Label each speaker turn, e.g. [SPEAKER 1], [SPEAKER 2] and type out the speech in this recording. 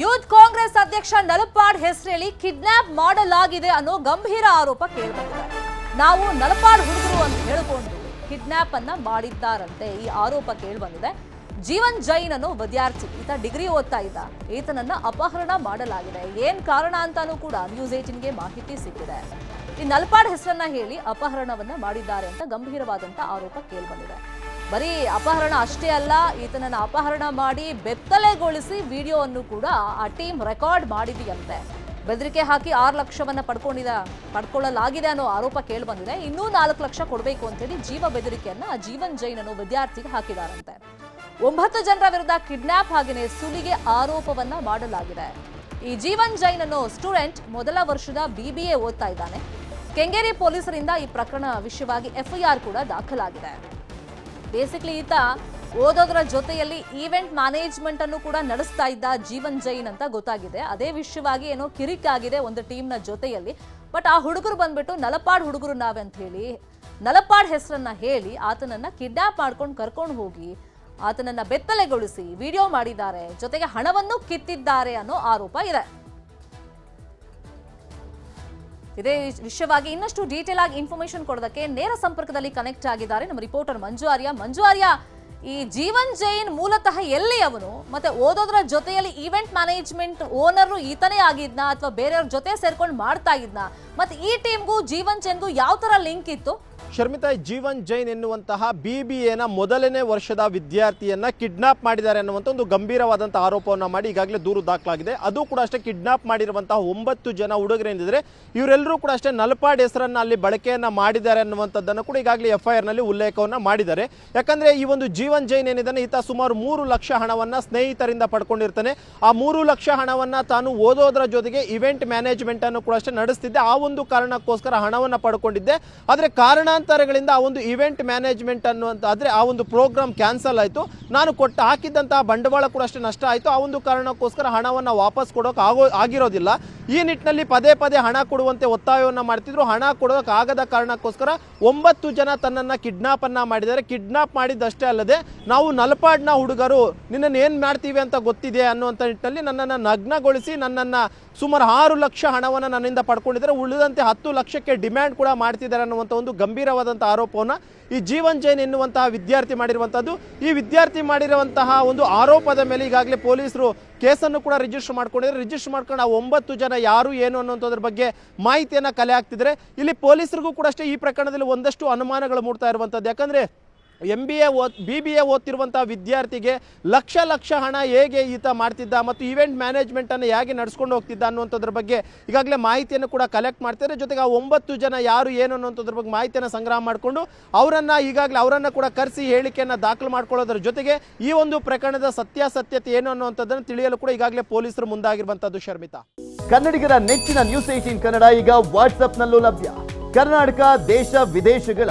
[SPEAKER 1] Youth Congress ಅಧ್ಯಕ್ಷ ನಲಪಾಡ್ ಹೆಸರಲ್ಲಿ kidnap ಮಾಡಲಾಗಿದೆ ಅನ್ನೋ ಗಂಭೀರ ಆರೋಪ ಕೇಳಿಬಂದಿದೆ. ನಾವು ನಲಪಾಡ್ ಹುಡುಗರು ಅಂತ ಹೇಳಿಕೊಂಡು ಕಿಡ್ನಾಪ್ ಅನ್ನ ಮಾಡಿದ್ದಾರಂತೆ ಈ ಆರೋಪ ಕೇಳಿಬಂದಿದೆ. ಜೀವನ್ ಜೈನ್ ಅನ್ನೋ ವಿದ್ಯಾರ್ಥಿ, ಈತ ಡಿಗ್ರಿ ಓದ್ತಾ ಇದ್ದ. ಈತನನ್ನ ಅಪಹರಣ ಮಾಡಲಾಗಿದೆ. ಏನ್ ಕಾರಣ ಅಂತಾನೂ ಕೂಡ ನ್ಯೂಸ್ ಏಟಿನ್ಗೆ ಮಾಹಿತಿ ಸಿಕ್ಕಿದೆ. ಈ ನಲ್ಪಾಡ್ ಹೆಸರನ್ನ ಹೇಳಿ ಅಪಹರಣವನ್ನ ಮಾಡಿದ್ದಾರೆ ಅಂತ ಗಂಭೀರವಾದಂತ ಆರೋಪ ಕೇಳಿಬಂದಿದೆ. ಬರೀ ಅಪಹರಣ ಅಷ್ಟೇ ಅಲ್ಲ, ಈತನನ್ನ ಅಪಹರಣ ಮಾಡಿ ಬೆತ್ತಲೆಗೊಳಿಸಿ ವಿಡಿಯೋವನ್ನು ಕೂಡ ಆ ಟೀಮ್ ರೆಕಾರ್ಡ್ ಮಾಡಿದೆಯಂತೆ. ಬೆದರಿಕೆ ಹಾಕಿ ಆರು ಲಕ್ಷವನ್ನ ಪಡ್ಕೊಂಡಿದ, ಪಡ್ಕೊಳ್ಳಲಾಗಿದೆ ಅನ್ನೋ ಆರೋಪ ಕೇಳಿಬಂದಿದೆ. ಇನ್ನೂ ನಾಲ್ಕು ಲಕ್ಷ ಕೊಡಬೇಕು ಅಂತೇಳಿ ಜೀವ ಬೆದರಿಕೆಯನ್ನು ಜೀವನ್ ಜೈನ್ ಅನ್ನೋ ವಿದ್ಯಾರ್ಥಿಗೆ ಹಾಕಿದಾರಂತೆ. ಒಂಬತ್ತು ಜನರ ವಿರುದ್ಧ ಕಿಡ್ನಾಪ್ ಹಾಗೆಯೇ ಸುಲಿಗೆ ಆರೋಪವನ್ನ ಮಾಡಲಾಗಿದೆ. ಈ ಜೀವನ್ ಜೈನ್ ಅನ್ನೋ ಸ್ಟೂಡೆಂಟ್ ಮೊದಲ ವರ್ಷದ ಬಿಬಿಎ ಓದ್ತಾ ಇದ್ದಾನೆ. ಕೆಂಗೇರಿ ಪೊಲೀಸರಿಂದ ಈ ಪ್ರಕರಣ ವಿಷಯವಾಗಿ ಎಫ್ಐಆರ್ ಕೂಡ ದಾಖಲಾಗಿದೆ. ಬೇಸಿಕ್ಲಿ ಈತ ಓದೋದ್ರ ಜೊತೆಯಲ್ಲಿ ಈವೆಂಟ್ ಮ್ಯಾನೇಜ್ಮೆಂಟ್ ಅನ್ನು ಕೂಡ ನಡೆಸ್ತಾ ಇದ್ದ ಜೀವನ್ ಜೈನ್ ಅಂತ ಗೊತ್ತಾಗಿದೆ. ಅದೇ ವಿಷಯವಾಗಿ ಏನೋ ಕಿರಿಕ್ ಆಗಿದೆ ಒಂದು ಟೀಮ್ನ ಜೊತೆಯಲ್ಲಿ. ಬಟ್ ಆ ಹುಡುಗರು ಬಂದ್ಬಿಟ್ಟು ನಲಪಾಡ್ ಹುಡುಗರು ನಾವೇ ಅಂತ ಹೇಳಿ, ನಲಪಾಡ್ ಹೆಸರನ್ನ ಹೇಳಿ ಆತನನ್ನ ಕಿಡ್ನಾಪ್ ಮಾಡ್ಕೊಂಡು ಕರ್ಕೊಂಡು ಹೋಗಿ ಆತನನ್ನ ಬೆತ್ತಲೆಗೊಳಿಸಿ ವಿಡಿಯೋ ಮಾಡಿದ್ದಾರೆ. ಜೊತೆಗೆ ಹಣವನ್ನು ಕಿತ್ತಿದ್ದಾರೆ ಅನ್ನೋ ಆರೋಪ ಇದೆ. ಇದೇ. ವಿಷಯವಾಗಿ ಇನ್ನಷ್ಟು ಡೀಟೇಲ್ ಆಗಿ ಇನ್ಫಾರ್ಮೇಶನ್ ಕೊಡೋದಕ್ಕೆ ನೇರ ಸಂಪರ್ಕದಲ್ಲಿ ಕನೆಕ್ಟ್ ಆಗಿದ್ದಾರೆ ನಮ್ಮ ರಿಪೋರ್ಟರ್ ಮಂಜು ಆರ್ಯ. ಮಂಜು ಆರ್ಯ ಈ ಜೀವನ್ ಜೈನ್ ಮೂಲತಃ ಎಲ್ಲಿ ಅವನು ಮತ್ತೆ ಓದೋದ್ರ ಜೊತೆಯಲ್ಲಿ ಈವೆಂಟ್ ಮ್ಯಾನೇಜ್ಮೆಂಟ್ ಓನರ್ ಈತನೇ ಆಗಿದ್ನಾ? ಅಥವಾ ಬೇರೆಯವ್ರ ಜೊತೆ ಸೇರ್ಕೊಂಡು ಮಾಡ್ತಾ ಇದ್ನಾ? ಮತ್ತೆ ಈ ಟೀಮ್ಗೂ ಜೀವನ್ ಜೈನ್ಗೂ ಯಾವ ತರ ಲಿಂಕ್ ಇತ್ತು?
[SPEAKER 2] ಶರ್ಮಿತಾ ಜೀವನ್ ಜೈನ್ ಎನ್ನುವಂತಹ ಬಿ ಬಿ ಮೊದಲನೇ ವರ್ಷದ ವಿದ್ಯಾರ್ಥಿಯನ್ನ ಕಿಡ್ನಾಪ್ ಮಾಡಿದ್ದಾರೆ ಅನ್ನುವಂಥ ಒಂದು ಗಂಭೀರವಾದಂಥ ಆರೋಪವನ್ನು ಮಾಡಿ ಈಗಾಗಲೇ ದೂರು ದಾಖಲಾಗಿದೆ. ಅದು ಕೂಡ ಅಷ್ಟೇ ಕಿಡ್ನಾಪ್ ಮಾಡಿರುವಂತಹ ಒಂಬತ್ತು ಜನ ಹುಡುಗರೇನಿದ್ರೆ ಇವರೆಲ್ಲರೂ ಕೂಡ ಅಷ್ಟೇ ನಲ್ಪಾಡ್ ಹೆಸರನ್ನ ಅಲ್ಲಿ ಬಳಕೆಯನ್ನು ಮಾಡಿದ್ದಾರೆ ಅನ್ನುವಂಥದ್ದನ್ನು ಕೂಡ ಈಗಾಗಲೇ ಎಫ್ ಐ ಆರ್ನಲ್ಲಿ ಉಲ್ಲೇಖವನ್ನು ಮಾಡಿದ್ದಾರೆ. ಯಾಕಂದ್ರೆ ಈ ಒಂದು ಜೀವನ್ ಜೈನ್ ಏನಿದ್ದಾನೆ, ಈತ ಸುಮಾರು ಮೂರು ಲಕ್ಷ ಹಣವನ್ನ ಸ್ನೇಹಿತರಿಂದ ಪಡ್ಕೊಂಡಿರ್ತಾನೆ. ಆ ಮೂರು ಲಕ್ಷ ಹಣವನ್ನ ತಾನು ಓದೋದ್ರ ಜೊತೆಗೆ ಇವೆಂಟ್ ಮ್ಯಾನೇಜ್ಮೆಂಟ್ ಅನ್ನು ಕೂಡ ಅಷ್ಟೇ ನಡೆಸ್ತಿದ್ದೆ. ಆ ಒಂದು ಕಾರಣಕ್ಕೋಸ್ಕರ ಹಣವನ್ನ ಪಡ್ಕೊಂಡಿದ್ದೆ. ಆದರೆ ಕಾರಣಾಂತರಗಳಿಂದ ಆ ಒಂದು ಇವೆಂಟ್ ಮ್ಯಾನೇಜ್ಮೆಂಟ್ ಅನ್ನುವಂಥ ಆದರೆ ಆ ಒಂದು ಪ್ರೋಗ್ರಾಮ್ ಕ್ಯಾನ್ಸಲ್ ಆಯಿತು. ನಾನು ಕೊಟ್ಟು ಹಾಕಿದ್ದಂತಹ ಬಂಡವಾಳ ಕೂಡ ಅಷ್ಟೇ ನಷ್ಟ ಆಯಿತು. ಆ ಒಂದು ಕಾರಣಕ್ಕೋಸ್ಕರ ಹಣವನ್ನು ವಾಪಸ್ ಕೊಡೋಕೆ ಆಗೋ, ಆಗಿರೋದಿಲ್ಲ. ಈ ನಿಟ್ಟಿನಲ್ಲಿ ಪದೇ ಪದೇ ಹಣ ಕೊಡುವಂತೆ ಒತ್ತಾಯವನ್ನು ಮಾಡ್ತಿದ್ರು. ಹಣ ಕೊಡೋಕೆ ಆಗದ ಕಾರಣಕ್ಕೋಸ್ಕರ ಒಂಬತ್ತು ಜನ ತನ್ನನ್ನು ಕಿಡ್ನಾಪನ್ನು ಮಾಡಿದ್ದಾರೆ. ಕಿಡ್ನಾಪ್ ಮಾಡಿದ್ದಷ್ಟೇ ಅಲ್ಲದೆ ನಾವು ನಲಪಾಡ್ನ ಹುಡುಗರು, ನಿನ್ನನ್ನು ಏನು ಮಾಡ್ತೀವಿ ಅಂತ ಗೊತ್ತಿದೆ ಅನ್ನುವಂಥ ನಿಟ್ಟಿನಲ್ಲಿ ನನ್ನನ್ನು ನಗ್ನಗೊಳಿಸಿ ನನ್ನನ್ನು ಸುಮಾರು ಆರು ಲಕ್ಷ ಹಣವನ್ನು ನನ್ನಿಂದ ಪಡ್ಕೊಂಡಿದ್ದಾರೆ. ಉಳಿದಂತೆ ಹತ್ತು ಲಕ್ಷಕ್ಕೆ ಡಿಮ್ಯಾಂಡ್ ಕೂಡ ಮಾಡ್ತಿದ್ದಾರೆ ಅನ್ನುವಂಥ ಒಂದು ಗಂಭೀರವಾದಂಥ ಆರೋಪವನ್ನು ಈ ಜೀವನ್ ಜೈನ್ ಎನ್ನುವಂತಹ ವಿದ್ಯಾರ್ಥಿ ಮಾಡಿರುವಂಥದ್ದು ಈ ವಿದ್ಯಾರ್ಥಿ ಮಾಡಿರುವಂತಹ ಒಂದು ಆರೋಪದ ಮೇಲೆ ಈಗಾಗಲೇ ಪೊಲೀಸರು ಕೇಸನ್ನು ಕೂಡ ರಿಜಿಸ್ಟರ್ ಮಾಡ್ಕೊಂಡಿದ್ದಾರೆ. ರಿಜಿಸ್ಟರ್ ಮಾಡ್ಕೊಂಡು ಆ ಒಂಬತ್ತು ಜನ ಯಾರು, ಏನು ಅನ್ನುವಂಥದ್ರ ಬಗ್ಗೆ ಮಾಹಿತಿಯನ್ನು ಕಲೆ ಹಾಕ್ತಿದ್ದಾರೆ. ಇಲ್ಲಿ ಪೊಲೀಸರಿಗೂ ಕೂಡ ಅಷ್ಟೇ ಈ ಪ್ರಕರಣದಲ್ಲಿ ಒಂದಷ್ಟು ಅನುಮಾನಗಳು ಮೂಡ್ತಾ ಇರುವಂಥದ್ದು ಯಾಕಂದರೆ ಎಂ ಬಿ ಎ ಓದ್ ಬಿ ಬಿ ಎ ಓದ್ತಿರುವಂಥ ವಿದ್ಯಾರ್ಥಿಗೆ ಲಕ್ಷ ಲಕ್ಷ ಹಣ ಹೇಗೆ ಈತ ಮಾಡ್ತಿದ್ದ ಮತ್ತು ಈವೆಂಟ್ ಮ್ಯಾನೇಜ್ಮೆಂಟನ್ನು ಹೇಗೆ ನಡೆಸ್ಕೊಂಡು ಹೋಗ್ತಿದ್ದ ಅನ್ನುವಂಥದ್ರ ಬಗ್ಗೆ ಈಗಾಗಲೇ ಮಾಹಿತಿಯನ್ನು ಕೂಡ ಕಲೆಕ್ಟ್ ಮಾಡ್ತಾರೆ ಜೊತೆಗೆ ಆ ಒಂಬತ್ತು ಜನ ಯಾರು ಏನು ಅನ್ನುವಂಥದ್ರ ಬಗ್ಗೆ ಮಾಹಿತಿಯನ್ನು ಸಂಗ್ರಹ ಮಾಡಿಕೊಂಡು ಅವರನ್ನು ಈಗಾಗಲೇ ಅವರನ್ನು ಕೂಡ ಕರೆಸಿ ಹೇಳಿಕೆಯನ್ನು ದಾಖಲು ಮಾಡ್ಕೊಳ್ಳೋದ್ರ ಜೊತೆಗೆ ಈ ಒಂದು ಪ್ರಕರಣದ ಸತ್ಯಾಸತ್ಯತೆ ಏನು ಅನ್ನುವಂಥದ್ದನ್ನು ತಿಳಿಯಲು ಕೂಡ ಈಗಾಗಲೇ ಪೊಲೀಸರು ಮುಂದಾಗಿರುವಂಥದ್ದು ಶರ್ಮಿತಾ.
[SPEAKER 3] ಕನ್ನಡಿಗರ ನೆಚ್ಚಿನ ನ್ಯೂಸ್ ಏಟೀನ್ ಕನ್ನಡ ಈಗ ವಾಟ್ಸ್ಆಪ್ನಲ್ಲೂ ಲಭ್ಯ. ಕರ್ನಾಟಕ, ದೇಶ, ವಿದೇಶಗಳ